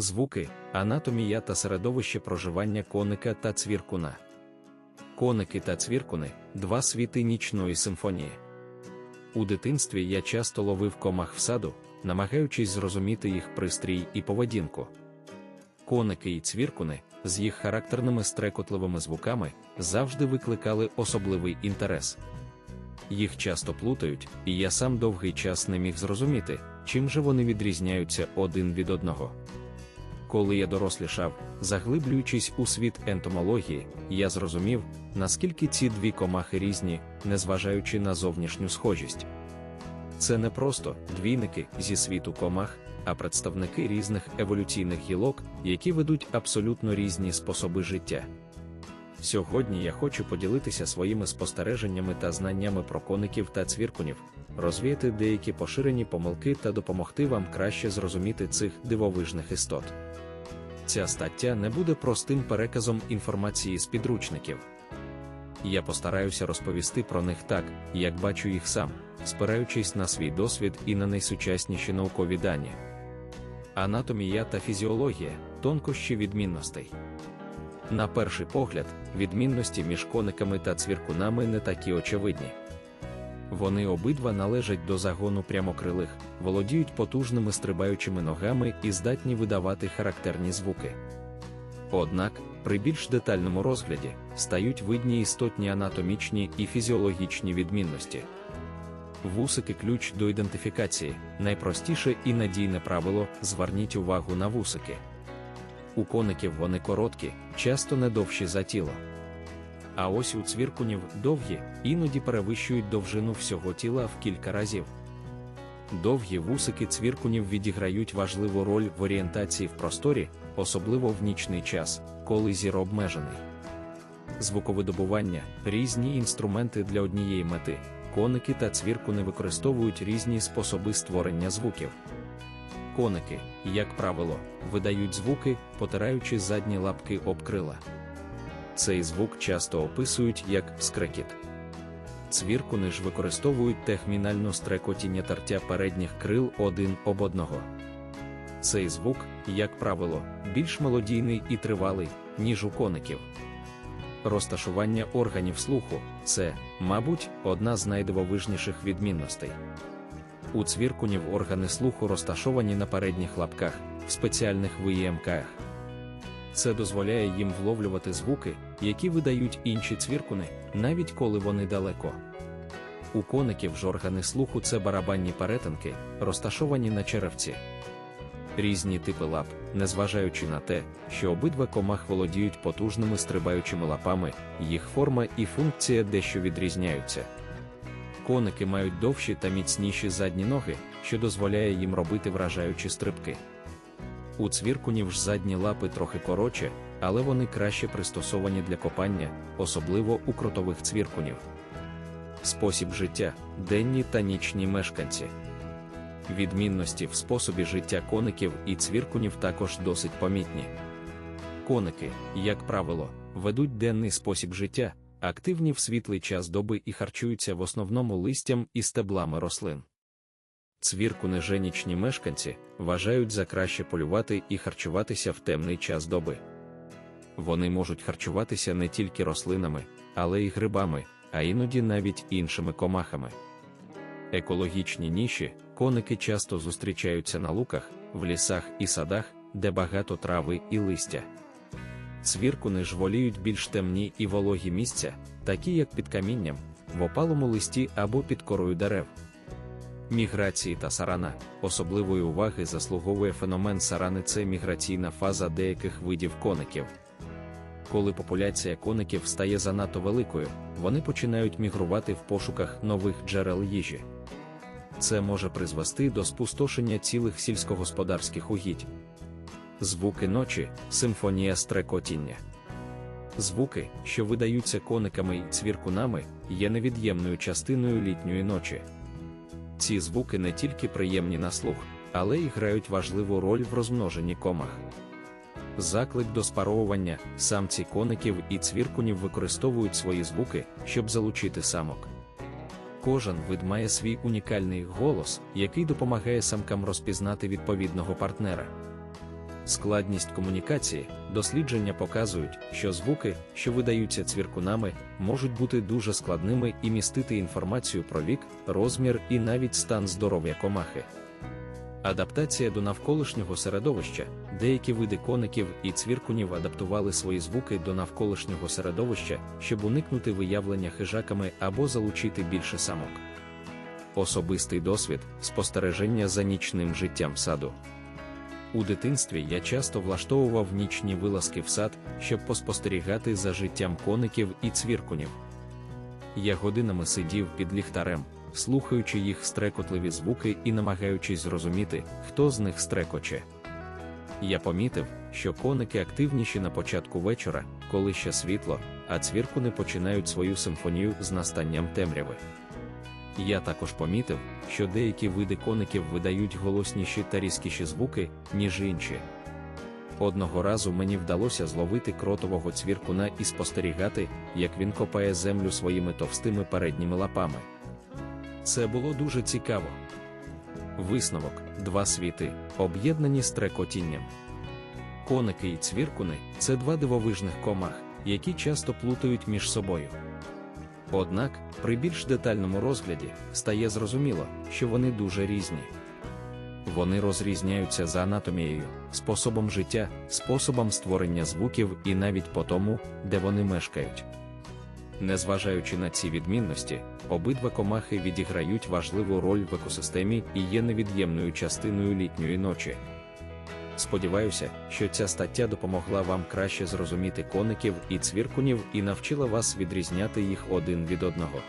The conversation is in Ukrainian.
Звуки, анатомія та середовище проживання коника та цвіркуна. Коники та цвіркуни два світи нічної симфонії. У дитинстві я часто ловив комах в саду, намагаючись зрозуміти їх пристрій і поведінку. Коники і цвіркуни з їх характерними стрекотливими звуками завжди викликали особливий інтерес. Їх часто плутають, і я сам довгий час не міг зрозуміти, чим же вони відрізняються один від одного. Коли я дорослішав, заглиблюючись у світ ентомології, я зрозумів, наскільки ці дві комахи різні, незважаючи на зовнішню схожість. Це не просто двійники зі світу комах, а представники різних еволюційних гілок, які ведуть абсолютно різні способи життя. Сьогодні я хочу поділитися своїми спостереженнями та знаннями про коників та цвіркунів, розвіяти деякі поширені помилки та допомогти вам краще зрозуміти цих дивовижних істот. Ця стаття не буде простим переказом інформації з підручників. Я постараюся розповісти про них так, як бачу їх сам, спираючись на свій досвід і на найсучасніші наукові дані. Анатомія та фізіологія тонкощі відмінностей. На перший погляд, відмінності між кониками та цвіркунами не такі очевидні. Вони обидва належать до загону прямокрилих, володіють потужними стрибаючими ногами і здатні видавати характерні звуки. Однак, при більш детальному розгляді стають видні істотні анатомічні і фізіологічні відмінності. Вусики ключ до ідентифікації, найпростіше і надійне правило зверніть увагу на вусики. У коників вони короткі, часто не довші за тіло. А ось у цвіркунів довгі, іноді перевищують довжину всього тіла в кілька разів. Довгі вусики цвіркунів відіграють важливу роль в орієнтації в просторі, особливо в нічний час, коли зір обмежений. Звуковидобування різні інструменти для однієї мети. Коники та цвіркуни використовують різні способи створення звуків. Коники, як правило, видають звуки, потираючи задні лапки об крила. Цей звук часто описують як скрекіт. Цвіркуни ж використовують техмінальну стрекотіння тертя передніх крил один об одного. Цей звук, як правило, більш мелодійний і тривалий, ніж у коників. Розташування органів слуху це, мабуть, одна з найдивовижніших відмінностей. У цвіркунів органи слуху розташовані на передніх лапках в спеціальних виємках. Це дозволяє їм вловлювати звуки, які видають інші цвіркуни, навіть коли вони далеко. У коників ж органи слуху це барабанні перетинки, розташовані на черевці. Різні типи лап, незважаючи на те, що обидва комах володіють потужними стрибаючими лапами, їх форма і функція дещо відрізняються. Коники мають довші та міцніші задні ноги, що дозволяє їм робити вражаючі стрибки. У цвіркунів ж задні лапи трохи коротше, але вони краще пристосовані для копання, особливо у кротових цвіркунів. Спосіб життя денні та нічні мешканці. Відмінності в способі життя коників і цвіркунів також досить помітні. Коники, як правило, ведуть денний спосіб життя, активні в світлий час доби і харчуються в основному листям і стеблами рослин. Цвіркуни женічні мешканці вважають за краще полювати і харчуватися в темний час доби. Вони можуть харчуватися не тільки рослинами, але й грибами, а іноді навіть іншими комахами. Екологічні ніші, коники часто зустрічаються на луках, в лісах і садах, де багато трави і листя. Цвіркуни ж воліють більш темні і вологі місця, такі як під камінням, в опалому листі або під корою дерев. Міграції та сарана особливої уваги заслуговує феномен сарани це міграційна фаза деяких видів коників. Коли популяція коників стає занадто великою, вони починають мігрувати в пошуках нових джерел їжі. Це може призвести до спустошення цілих сільськогосподарських угідь. Звуки ночі, симфонія стрекотіння. Звуки, що видаються кониками і цвіркунами, є невід'ємною частиною літньої ночі. Ці звуки не тільки приємні на слух, але й грають важливу роль в розмноженні комах. Заклик до спаровування, самці коників і цвіркунів використовують свої звуки, щоб залучити самок. Кожен вид має свій унікальний голос, який допомагає самкам розпізнати відповідного партнера. Складність комунікації, дослідження показують, що звуки, що видаються цвіркунами, можуть бути дуже складними і містити інформацію про вік, розмір і навіть стан здоров'я комахи. Адаптація до навколишнього середовища. Деякі види коників і цвіркунів адаптували свої звуки до навколишнього середовища, щоб уникнути виявлення хижаками або залучити більше самок. Особистий досвід спостереження за нічним життям саду. У дитинстві я часто влаштовував нічні вилазки в сад, щоб поспостерігати за життям коників і цвіркунів. Я годинами сидів під ліхтарем, слухаючи їх стрекотливі звуки і намагаючись зрозуміти, хто з них стрекоче. Я помітив, що коники активніші на початку вечора, коли ще світло, а цвіркуни починають свою симфонію з настанням темряви. Я також помітив, що деякі види коників видають голосніші та різкіші звуки, ніж інші. Одного разу мені вдалося зловити кротового цвіркуна і спостерігати, як він копає землю своїми товстими передніми лапами. Це було дуже цікаво. Висновок два світи, об'єднані стрекотінням. Коники і цвіркуни це два дивовижних комах, які часто плутають між собою. Однак, при більш детальному розгляді стає зрозуміло, що вони дуже різні. Вони розрізняються за анатомією, способом життя, способом створення звуків і навіть по тому, де вони мешкають. Незважаючи на ці відмінності, обидва комахи відіграють важливу роль в екосистемі і є невід'ємною частиною літньої ночі. Сподіваюся, що ця стаття допомогла вам краще зрозуміти коників і цвіркунів і навчила вас відрізняти їх один від одного.